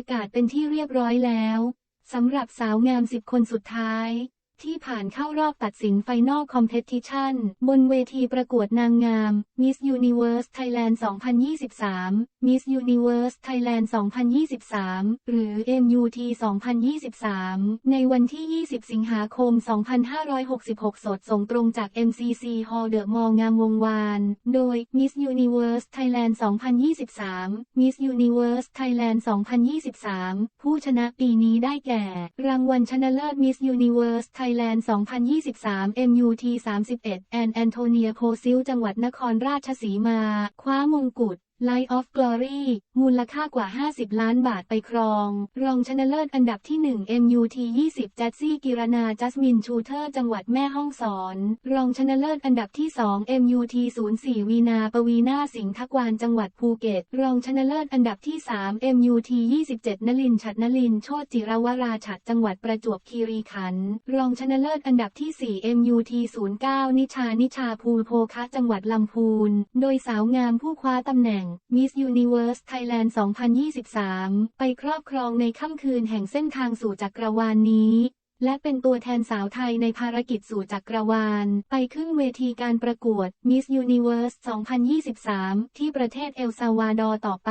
ประกาศเป็นที่เรียบร้อยแล้วสำหรับสาวงาม10คนสุดท้าย ที่ผ่านเข้ารอบตัดสินไฟนอลคอมเพติชันบนเวทีประกวดนางงาม Miss Universe Thailand 2023 Miss Universe Thailand 2023 หรือ MUT 2023 ในวันที่ 20 สิงหาคม 2566 สดส่งตรงจาก MCC Hall The Mall งามวงวาน โดย Miss Universe Thailand 2023 Miss Universe Thailand 2023 ผู้ชนะปีนี้ได้แก่ รางวัลชนะเลิศ Miss Universe Thailand 2023 MUT 31 แอนแอนโทเนียโคซิล จังหวัดนครราชสีมา คว้ามงกุฎ Light of Glory มูลค่ากว่า 50 ล้านบาทไปครอง รองชนะเลิศอันดับที่ 1 MUT 20 จัสซี่กิรนาจัสมินชูเทอร์ จังหวัดแม่ฮ่องสอน รองชนะเลิศอันดับที่ 2 MUT 04 วีนาปวีนาสิงห์ทักวานจังหวัดภูเก็ต รองชนะเลิศอันดับที่ 3 MUT 27 นลินฉัดนลินโชติจิรวราฉัดจังหวัดประจวบคีรีขันธ์ รองชนะเลิศอันดับที่ 4 MUT 09 นิชานิชาภูโพคะจังหวัดลำพูน โดยสาวงามผู้คว้าตำแหน่ง Miss Universe Thailand 2023 ไปครอบครองในค่ำคืนแห่งเส้นทางสู่จักรวาลนนี้ และเป็นตัวแทนสาวไทยในภารกิจสู่จักรวาล ไปขึ้นเวทีการประกวด Miss Universe 2023 ที่ประเทศเอลซาวาดอร์ต่อไป